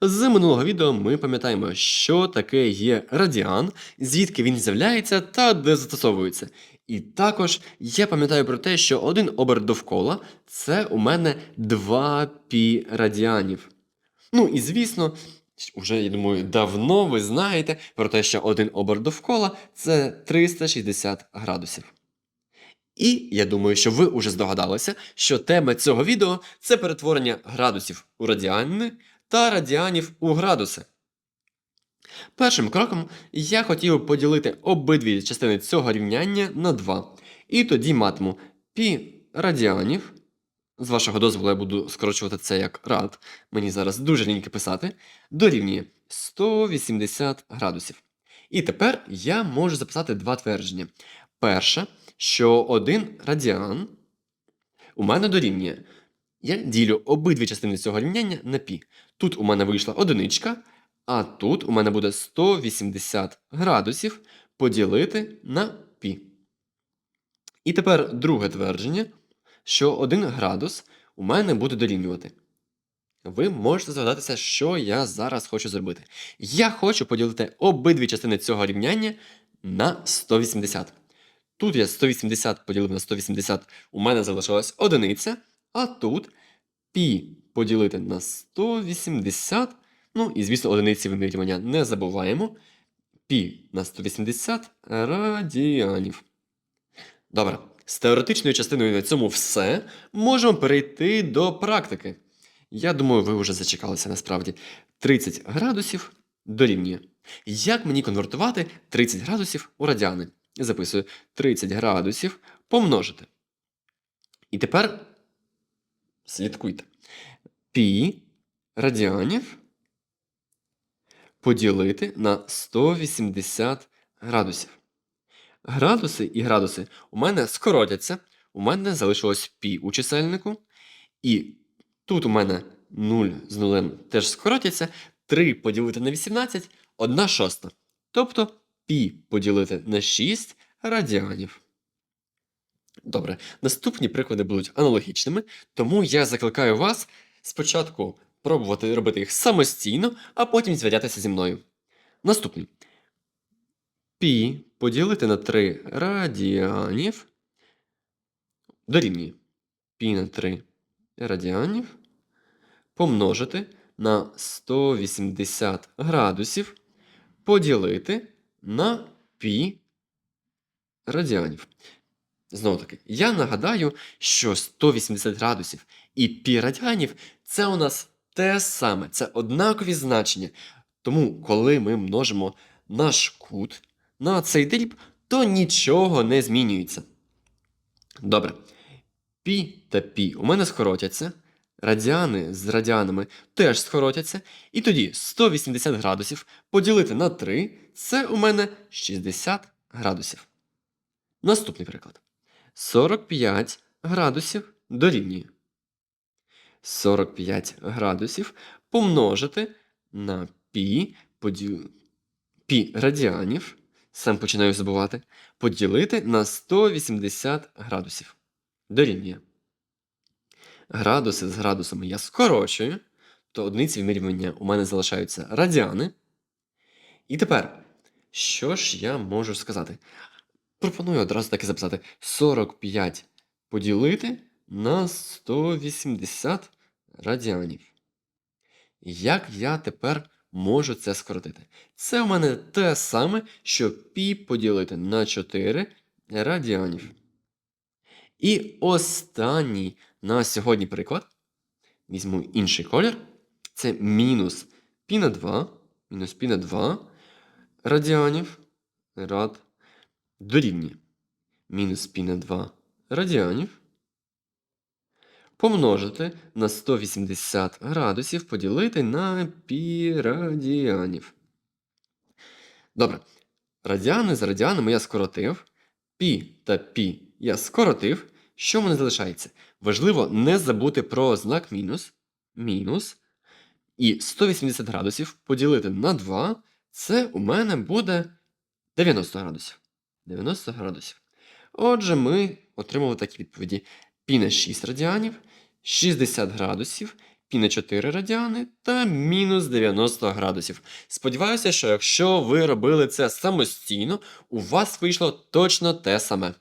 З минулого відео ми пам'ятаємо, що таке є радіан, звідки він з'являється та де застосовується. І також я пам'ятаю про те, що один оберт довкола це у мене 2 пі радіанів. Ну і звісно, вже, я думаю, давно ви знаєте про те, що один оберт довкола це 360 градусів. І я думаю, що ви вже здогадалися, що тема цього відео це перетворення градусів у радіани та радіанів у градуси. Першим кроком я хотів поділити обидві частини цього рівняння на 2. І тоді матиму пі радіанів. З вашого дозволу я буду скорочувати це як рад. Мені зараз дуже ліньки писати. Дорівнює 180 градусів. І тепер я можу записати два твердження. Перше, що один радіан у мене дорівнює. Я ділю обидві частини цього рівняння на пі. Тут у мене вийшла одиничка, а тут у мене буде 180 градусів поділити на пі. І тепер друге твердження, що 1 градус у мене буде дорівнювати. Ви можете здогадатися, що я зараз хочу зробити. Я хочу поділити обидві частини цього рівняння на 180. Тут я 180 поділив на 180, у мене залишилась одиниця, а тут пі поділити на 180. Ну і, звісно, одиниці вимірювання не забуваємо. Пі на 180 радіанів. Добре, з теоретичною частиною на цьому все. Можемо перейти до практики. Я думаю, ви вже зачекалися насправді. 30 градусів дорівнює. Як мені конвертувати 30 градусів у радіани? Записую 30 градусів помножити. І тепер слідкуйте. Пі радіанів поділити на 180 градусів. Градуси і градуси у мене скоротяться. У мене залишилось пі у чисельнику. І тут у мене 0 з нулем теж скоротяться. 3 поділити на 18 1 шоста. Тобто пі поділити на 6 радіанів. Добре, наступні приклади будуть аналогічними, тому я закликаю вас спочатку пробувати робити їх самостійно, а потім звірятися зі мною. Наступний. Пі поділити на 3 радіанів дорівнює пі на 3 радіанів помножити на 180 градусів поділити на пі радіанів. Знову таки, я нагадаю, що 180 градусів і пі радіанів це у нас те саме, це однакові значення. Тому, коли ми множимо наш кут на цей дріб, то нічого не змінюється. Добре. Пі та пі у мене скоротяться. Радіани з радіанами теж скоротяться. І тоді 180 градусів поділити на 3 це у мене 60 градусів. Наступний приклад. 45 градусів дорівнює. 45 градусів помножити на пі, поділ... пі радіанів, сам починаю забувати, поділити на 180 градусів. Дорівнює. Градуси з градусами я скорочую, то одиниці вимірювання у мене залишаються радіани. І тепер, що ж я можу сказати? Пропоную одразу таки записати 45 поділити на 180 радіанів. Як я тепер можу це скоротити? Це у мене те саме, що пі поділити на 4 радіанів. І останній на сьогодні приклад. Візьму інший колір. Це мінус пі на 2, мінус пі на 2 радіанів. Рад дорівнює мінус пі на 2 радіанів помножити на 180 градусів поділити на пі радіанів. Добре. Радіани з радіанами я скоротив. Пі та пі я скоротив. Що мене залишається? Важливо не забути про знак мінус. Мінус. І 180 градусів поділити на 2. Це у мене буде 90 градусів. 90 градусів. Отже, ми отримали такі відповіді: пі на 6 радіанів, 60 градусів, пі на 4 радіани та мінус 90 градусів. Сподіваюся, що якщо ви робили це самостійно, у вас вийшло точно те саме.